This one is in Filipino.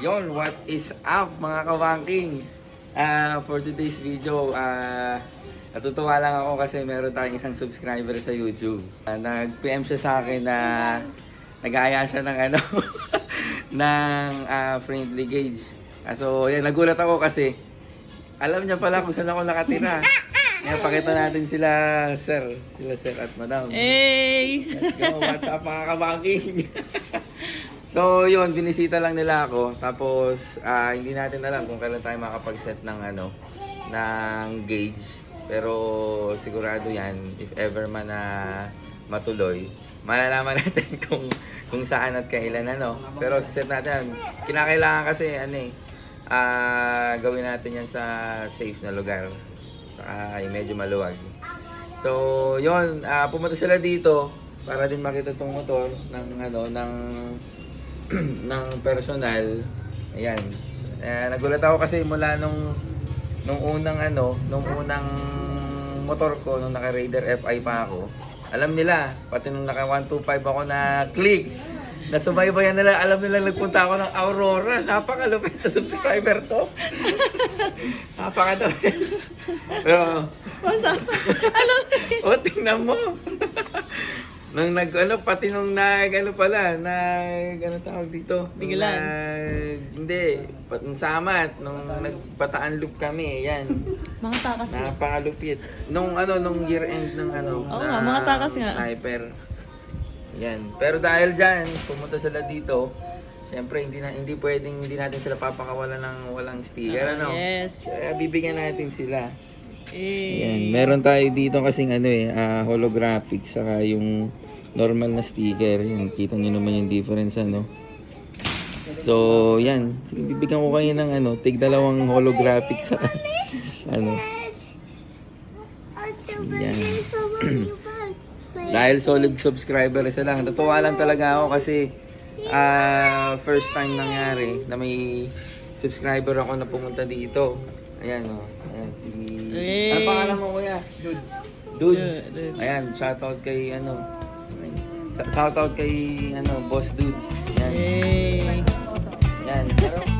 Yon, what is up mga kawangking? Ah, for today's video, ah, natutuwa lang ako kasi meron tayong isang subscriber sa YouTube. Ah, Nag-PM siya sa akin na nag-aaya siya ng ano, ng ah, friendly gauge. Ah, so, yan, nagulat ako kasi alam niya pala kung saan ako nakatira. Ngayon, pakita natin sila, sir. Sila, sir at madam. Hey! Let's go, what's up mga kabangking? so yun, binisita lang nila ako. Tapos ah, hindi natin alam kung kailan tayo makapag-set ng ano, ng gauge. Pero sigurado yan, if ever man na matuloy, malalaman natin kung kung saan at kailan ano. Pero set natin, kinakailangan kasi ano eh, ah, gawin natin yan sa safe na lugar. Saka ay medyo maluwag. So, yon ah pumunta sila dito para din makita tong motor ng ano ng ng personal. Ayan. Eh, nagulat ako kasi mula nung nung unang ano, nung unang motor ko nung naka Raider FI pa ako. Alam nila, pati nung naka 125 ako na click. Nasubaybayan nila, alam nila nagpunta ako ng Aurora. Napakalupit na subscriber to. Napakadami. Pero, Basta, ano? o, tingnan mo. Nung nag, ano, pati nung nag, ano pala, nag, ano tawag dito? Bigilan. Nag, hindi, pat, nung samat, nung nagpataan loop kami, yan. Mga takas. Napakalupit. Nung ano, nung year end ng ano, Oo nga, mga takas nga. Sniper. Yan. Pero dahil dyan, pumunta sila dito, Siyempre, hindi na hindi pwedeng hindi natin sila papakawalan ng walang sticker, Ah, ano? yes. Kaya bibigyan natin sila. Eh. Yan, meron tayo dito kasing ano eh, ah, holographic saka yung normal na sticker. Yan, kita niyo naman yung difference ano. So, yan. Sige, bibigyan ko kayo ng ano, tig dalawang holographic sa ano. Yan. Dahil solid subscriber isa lang. Natuwa lang talaga ako kasi ah, first time nangyari na may subscriber ako na pumunta dito. Ayan o. Ayan, si... Hey. Dudes. Dudes. Ayan, shoutout kay ano. Shoutout kay ano, Boss Dudes. Ayan. Yay! Ayan.